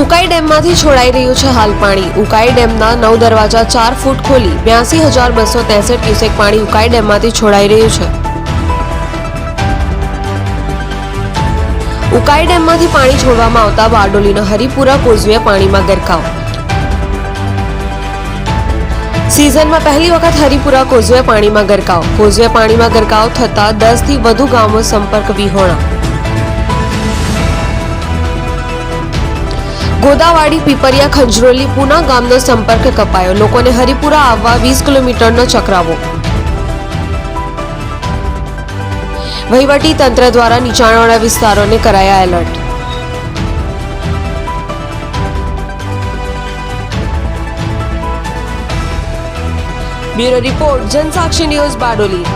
ઉકાઈ ડેમમાંથી છોડાઈ રહ્યું છે હાલ પાણી. ઉકાઈ ડેમના નવ દરવાજા ચાર ફૂટ ખોલી બ્યાસી હજાર બસો ત્રેસઠ ક્યુસેક પાણી ઉકાઈ ડેમમાંથી છોડાઈ રહ્યું છે. ઉકાઈ ડેમમાંથી પાણી છોડવામાં આવતા બારડોલીના હરિપુરા કોઝવે પાણીમાં ગરકાવ. સિઝનમાં પહેલી વખત હરિપુરા કોઝવે પાણીમાં ગરકાવ. કોઝવે પાણીમાં ગરકાવ થતા દસથી વધુ ગામો સંપર્ક વિહોણા. ગોદાવાડી, પીપરિયા, ખંજરોલી, પુના ગામનો સંપર્ક કપાયો. લોકોને હરિપુરા આવવા વીસ કિલોમીટરનો ચક્રાવો. વહીવટી તંત્ર દ્વારા નીચાણવાળા વિસ્તારોને કરાયા alert. Bureau report, Jansakshi news Bardoli.